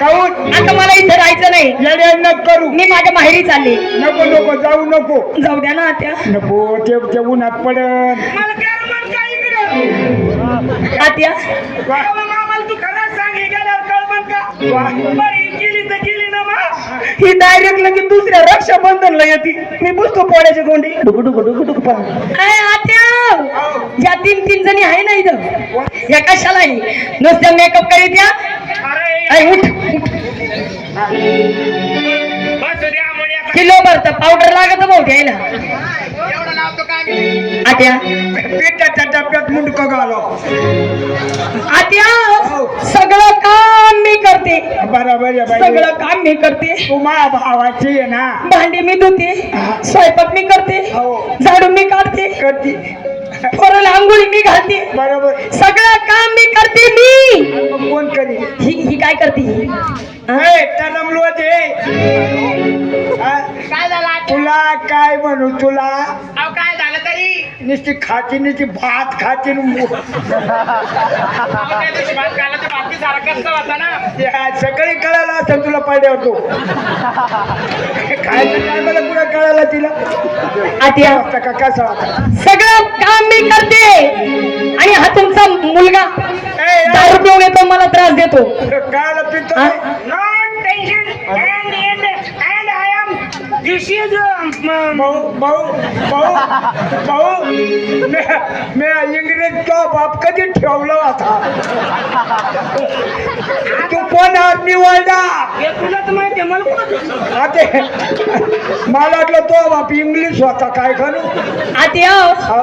काऊन आता मला इथे राहायचं नाही. येड्या न करू. मी माझ्या माहेरी चालली. नको नको जाऊ नको. जाऊ द्या ना आत्या. नको ते ते उन्हात पडन. मला कळमन काय इकडं. आत्या. बाबा मामाला तू खरंच सांग हे गेल्यावर कळमन का? बरं ही गेली तर गेली ना मग ही डायरेक्ट लगेच दुसऱ्या रक्षाबंधनला येते. मी बसतो पोळ्याची गोंडी. डुकू डुकू डुकू डुकू पाहून अय आत्या? या तीन तीन जणी आहे ना इथं? या कशाला आहे नुसत्या मेकअप करीत या. उठ उठ. बस द्या म्हणे किलो भरत पावडर लागत भाऊ घ्यायला. आत्या. पेटाच्या डब्यात मुंडक घालो. आत्या सगळं काम मी करते. बरोबर सगळं काम मी करते. तू माझ्या भावाची आहे ना. भांडी मी धुते. स्वयंपाक मी करते. हो. झाडू मी काढते. करती. पोराला आंघोळी मी घालते. बरोबर. सगळं मी करते मी. कोण करी? ही ही काय करते ए, तलमलो दे हा? काय झालं? तुला काय म्हणू तुला? काय तरी नुसती खाती नुसती भात खाती न मु- अहो, त्या दिवशी भात खाल्ला तर बाकी सारा कसं होता ना या सगळी कळायला असं तुला पाड्या होतो काय मला पुढे कळायला तिला. आत्या वाजता का? कसा होता सगळं काम मी करते. आणि हा तुमचा मुलगा दारू पिऊन येतो मला त्रास देतो. कायला पितो? हा? टेन्शन अँड दिस इज भाऊ भाऊ भाऊ भाऊ मी- मी इंग्रज तो बाप कधी ठेवला होता? तू कोण आहात निवडला हे तुला तर माहिती आहे मला कुठं आता मला वाटलं तो बाप इंग्लिश होता काय करू? आत्या हा.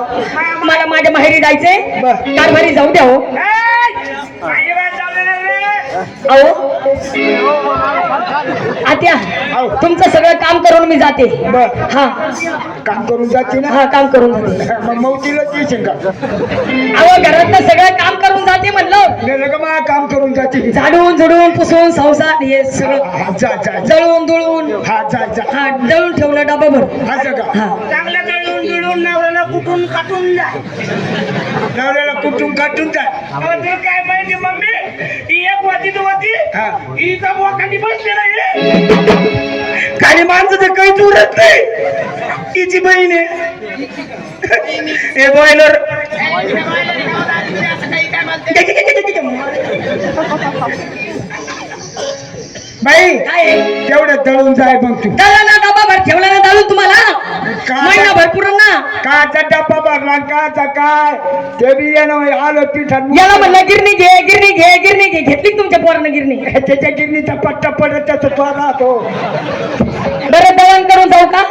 मला माझ्या माहेरी जायचंय. बर. कारभारी जाऊ द्या हो. माझी अहो. आत्या हो. तुमचं सगळं काम करून मी जाते. बर. हा. काम करून जाते ना? हा काम करून जाते. मग मौतीला देशील का? अहो घरात सगळं काम करून जाते म्हणलं. नाही का मग काम करून जाते? झाडून झुडून पुसून संसार हे सगळं हा, जा जा जा. जळून दुळून. हा जा जा. हा दळून ठेवलं डबा भर. असं का? हा. चांगलं जुळून नवऱ्याला कुठून काटून जा नवऱ्याला कुठून काटून अहो, तुला काय माहिती मम्मी? ही एक वाती तू वाती हा. ही का बोकांडी बसलेला आहे खाली माणसाचं काहीच उरत नाही. तिची बहीण आहे. हे बॉयलर असं काही काय म्हणते बाई काय? तेवढं दळून जाय मग तू. दळला ना डबा भर ठेवला ना दळून तुम्हाला? महिना भरपूर ना? काचा डब्बा भरला काचा काय? ते बी येणं आलं पिठात याला म्हणलं गिरणी घे गिरणी घे गिरणी घे. घेतली का तुमच्या पोरानं गिरणी? त्याच्या गिरणीचा पट्टा पडत त्याचा तो राहतो. बरं दळण करून जाऊ का?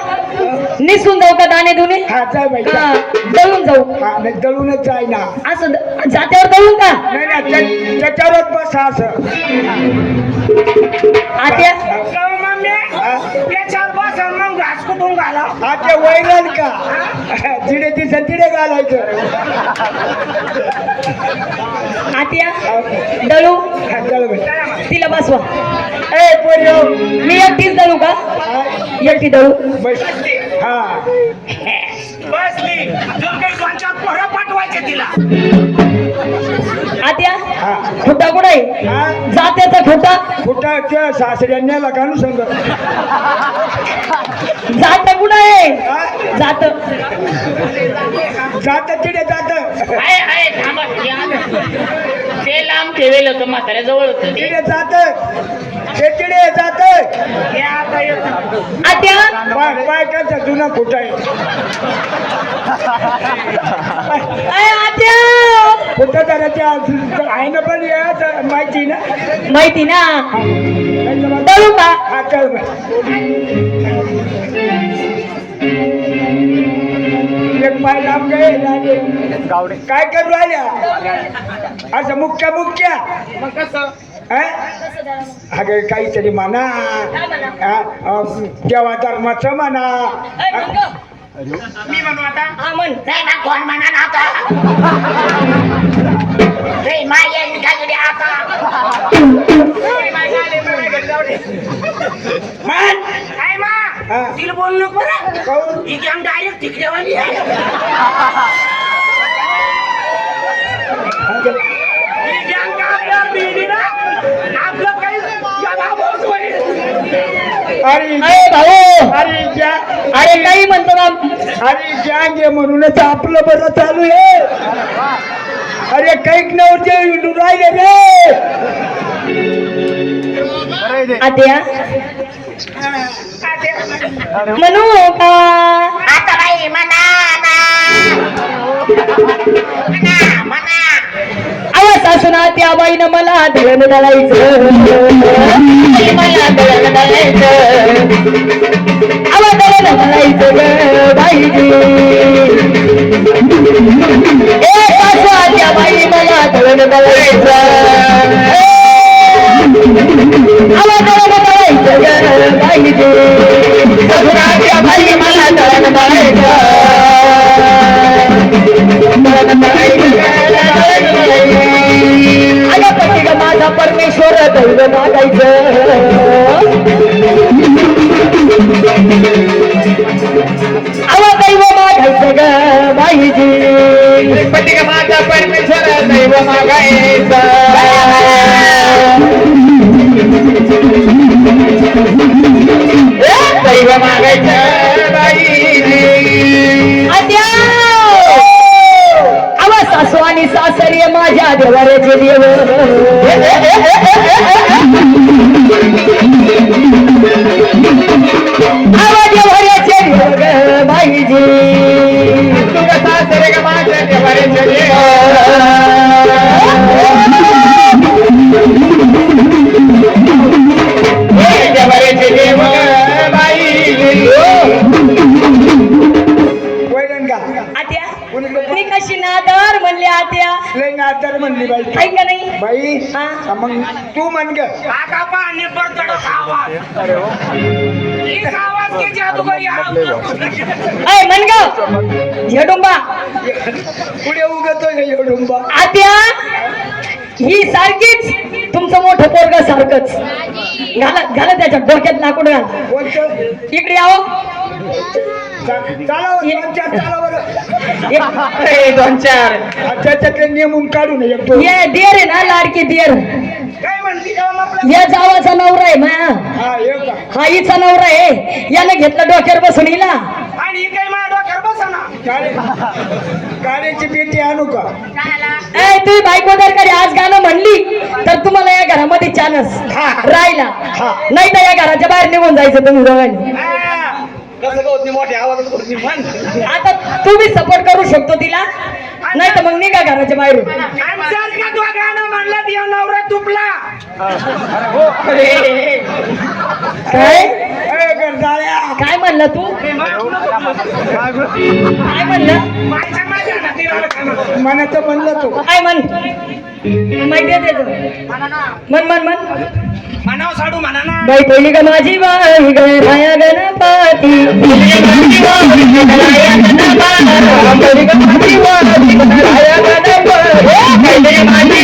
निसून जाऊ का दाणे धुणे? हा जाय बाई. हा, दळून जाऊ. हा नाही दळूनच जाय ना. असं द- जात्यावर दळून का? नाही ना त्या- त्याच्यावरच बस असं. आत्या? त्याच्यावर बस आणि मग घास कुठून घाला हा ते वैरण का? जिडे दिसत तिडे घालायचं. आत्या बाई. तिला बसवा. ए पोरी हो. मी एकटीच दळू का? एकटी दळू? हा. बसली. चार पोरं पाठवायचे तिला. आत्या? हा. खोटा कुठं आहे? हा? जात्याचा खोटा कुठं ते सासऱ्यांनी लगा ना सांग जात कुठं आहे? हा? जात. जात तिडे जात. आहे आहे थांबा हे. ते लांब ठेवेल होतं म्हाताऱ्या जवळ होतं ते. तिडे जात. ते तिडे जात. आता येतं. आत्या? पाय जुना खोटा आहे? आहे ना पण याच माहिती ना? माहिती ना? का. एक पाय लांब गे राजे. काय करू राहिल्या? असं मुख्य मुख्य मग कसं अगं काहीतरी म्हणा. देवा धर्माचं म्हणा. मी म्हणू आता? हा म्हण. नाही ना कोण म्हणा ना आता? रे माय निघालेली आता? रे, माय गाले, माय घरी जाऊ दे. मान काय मा? हा. तिला बोल नको बरं? ही गॅंग डायरेक्ट आहे ही का आपल्यावर बिली ना? आपलं काही अरे अरे काही म्हणतो ना अरे जांगे म्हणूनच आपलं बरं चालू आहे. अरे कैक नव्हते विडू राहिले रे. आत्या म्हणू का? आता बाई म्हणा आवाज असून त्या बाईनं मला दळण दळायचं मला आवाज दळण ग बाईजी ए बाई मला दळण दळायचं बाईजी बाई मला दळण दळायचं माझा परमेश्वर दैव मागायचं परमेश्वर की आवाज अय म्हण ग झेडुंबा पुढे उगतो एवढुंबा आत्या ही सारखीच तुमचं मोठं पोरग सारखंच. घाला घाला त्याच्या डोक्यात लाकूड घाला. इकडे यावं. चा- चाला हो, दोन चार चाला बरं. एक- दोन चार. त्याच्यातले नेमून काढू नये एक दोन. ये देर आहे ना लाडकी देर. काय आपला या जावाचा नवरा आहे माया हा एक का? हा हिचा नवरा आहे. यानं घेतलं डोक्यावर बसून हिला. आणि ही काही माझ्या डोक्यावर बसा ना गाडी- गाडीची पेटी आणू का? ए तुम्ही बायको जर कधी आज गाणं म्हणली तर तुम्हाला या घरामध्ये चानस. राहिला. नाही तर या घराच्या बाहेर निघून जायचं तुम्ही दोघांनी. आता तुम्ही सपोर्ट करू शकतो तिला. नाही तर मग निघा घराच्या बाहेरून. आणि जर का तू गाणं म्हणला दिया नवरा तुपला. काय? ए. काय म्हणलं तू? काय म्हणलं? माझ्या माझ्या नातीला खाणं. मनाचं म्हणलं? तू काय म्हण? माहिती आहे म्हणाव साडू म्हणा ना बाई पहिली का माझी बाई गणराया गणपती? का माझी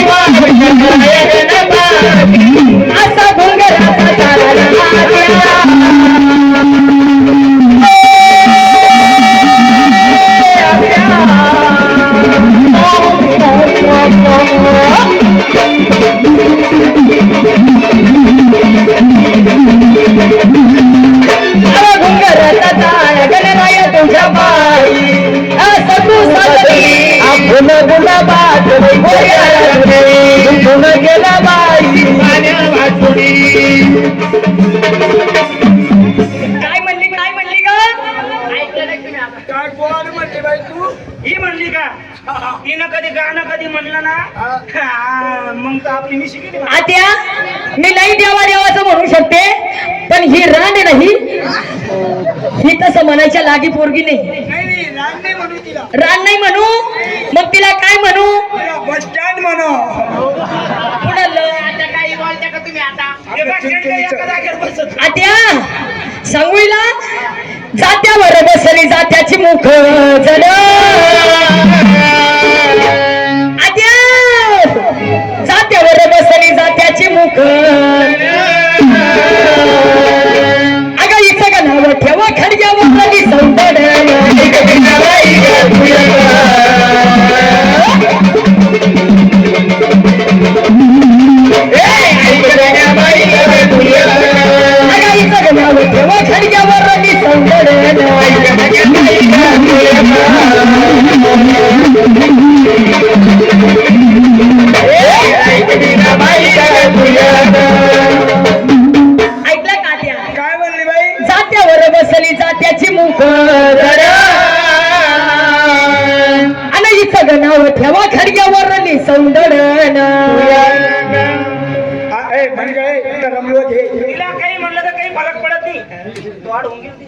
ಗುಣಬಾಧನೆ ಗುಣಗೆಲಬಾ कधी गाणं कधी म्हणलं ना? हा, मग तर आपली मिशी गेली आत्या मी नाही देवा देवाचं म्हणू शकते पण ही रान आहे ना ही ही तसं म्हणायच्या लागी पोरगी नाही. नाही नाही रान नाही म्हणू तिला. रान नाही म्हणू? मग तिला काय म्हणू? बस स्टँड म्हणा. एका जागेवर बसत. आत्या सांगूला जात्यावर बसली जात्याची मुख जड. जात्याची ठेवा खडक्यावर सौंदर्य आ, ए, म्हण काय तर रमलो घे तिला काही म्हणलं तर काही फरक पडत नाही. तो अडवून गेली.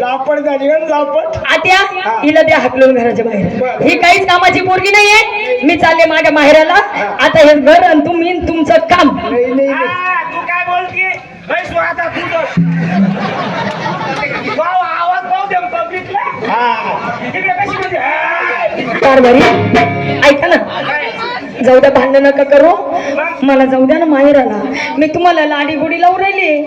लापड झाली का लापड? आत्या हिला द्या हाकलून घराच्या बाहेर. ही काहीच कामाची पोरगी नाहीये. मी चालले माझ्या माहेराला. आता हे घर आणि तुम्ही तुमचं काम. नाही नाही नाही. तू काय बोलती तू तर. भाऊ, आवाज पाहू दे पब्लिकला हा तिकडे कशी म्हणजे हा. कारभारी ऐका ना जाऊ द्या भांडण नका करू मला जाऊ द्या ना माहेराला मी तुम्हाला लाडी गोडी लावून राहिली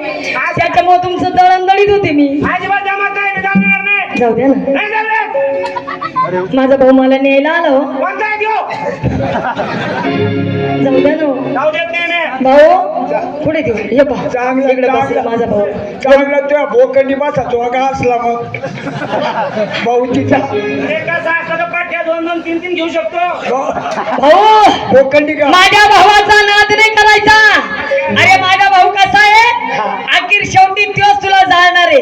त्याच्यामुळे तुमचं दळण दळीत होते मी अजिबात जमत नाही मी जाणार नाही जाऊ द्या ना नाही. माझा भाऊ मला न्यायला आला हो. कोणता आहे त्यो? जाऊ द्या ना जाऊ देत नाही मी. भाऊ पुढे देऊ. ये पहा. चांगलं इकडे बसला माझा भाऊ. चांगला तुझ्या भोकंडी बसा तो असला मग. भाऊ तिचा दोन दोन तीन तीन घेऊ शकतो भाऊ भोकंडी का? माझ्या भावाचा नाद नाही करायचा. अरे माझा भाऊ कसा आहे? अखेर शेवटी तोच तुला जाळणार आहे.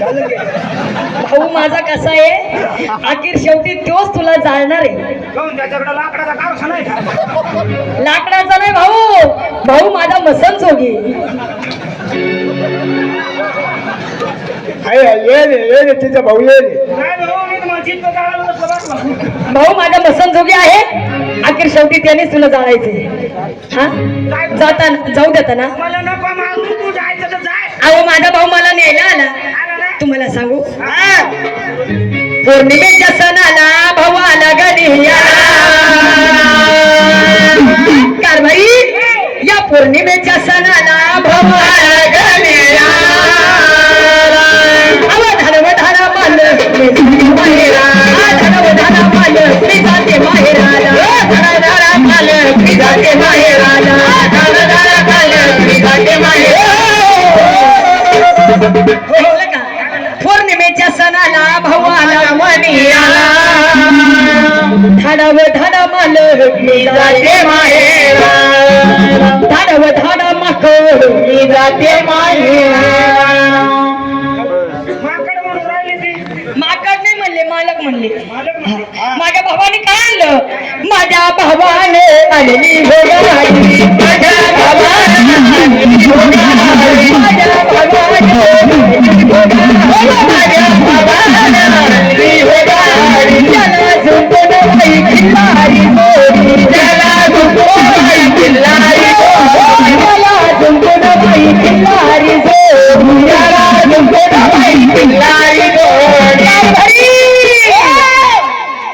भाऊ माझा कसा आहे? अखेर शेवटी तोच तुला जाळणार आहे. त्याच्याकडे लाकडाचा कारखाना आहे का? लाकडाचा नाही भाऊ. भाऊ माझा मसन जोगी. आहे ये रे ये रे तिचा भाऊ ये रे. नाही भाऊ, मी तर मस्जिद तो जाळायला बसलो बसलो. भाऊ माझा मसन जोगी आहे. अखेर शेवटी त्यानेच तुला जाळायचे हा? जाताना जाऊ देताना. मला नको मागू तू जायचं तर जाय. अहो माझा भाऊ मला न्यायला आला. आला तुम्हाला सांगू? पौर्णिमेच्या सणाला भवाला आला गणिया कारभाई या पौर्णिमेच्या सणाला भवाला आला गणिया अवधान माल मी धाडव धाड माल मी जाते माहेरा. धाडव धाड माक मी जाते माहेरा. माकड नाही म्हणले मालक म्हणले. माझ्या भावाने काय आणलं? माझ्या भावाने आणली माझ्या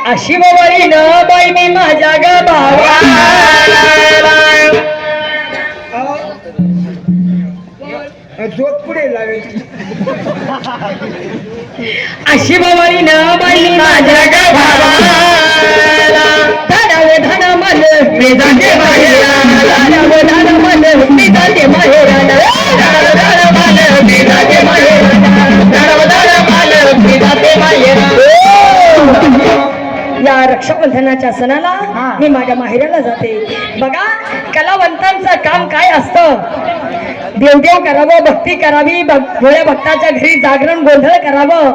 अशी बवळी न बाई मी माझ्या ग भावा पुढे अशी बवळी न बाई मी माझ्या ग भावा धनाव धन मन मी जाते माहेराला धनाव धन रक्षाबंधनाच्या सणाला मी माझ्या माहेराला जाते. बघा कलावंतांचं काम काय असतं? देवदेव करावं भक्ती करावी भोळ्या भक्ताच्या घरी जागरण गोंधळ करावं.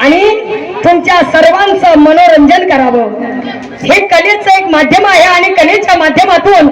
आणि तुमच्या सर्वांचं मनोरंजन करावं. हे कलेचं एक माध्यम आहे आणि कलेच्या माध्यमातून